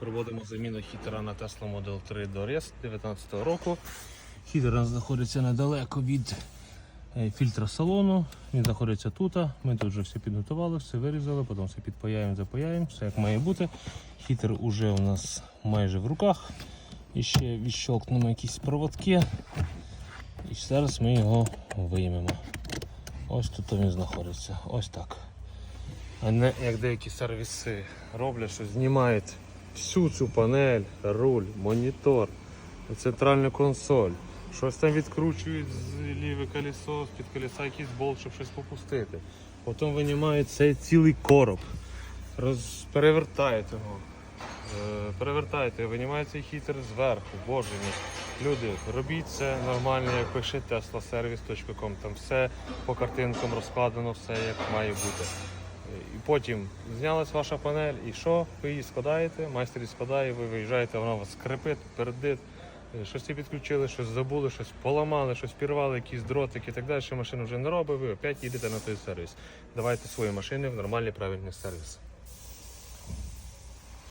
Проводимо заміну хітера на Tesla Model 3 до RES 2019 року. Хітер знаходиться недалеко від е, фільтра салону. Він знаходиться тут. Ми тут вже все підготували, все вирізали, потім все підпаяємо, запаяємо, все як має бути. Хітер уже у нас майже в руках. І ще відщолкнемо якісь проводки. І зараз ми його виймемо. Ось тут він знаходиться. Ось так. А не як деякі сервіси роблять, що знімають всю цю панель, руль, монітор, центральну консоль. Щось там відкручують з ліве колесо, з-під колеса якийсь болт, щоб щось попустити. Потім винімають цей цілий короб, роз... перевертають його. Е, Перевертаєте, цей хітер зверху, боже мій. Люди, робіть це нормально, як пише teslaservice.com. Там все по картинкам розкладено, все як має бути. І потім знялась ваша панель, і що? Ви її складаєте, майстер її складає, ви виїжджаєте, вона у вас скрипить, пердить. Е, Щось підключили, щось забули, щось поламали, щось пірвали, якісь дротики і так далі, машина вже не робить, ви опять їдете на той сервіс. Давайте свої машини в нормальний правильний сервіс.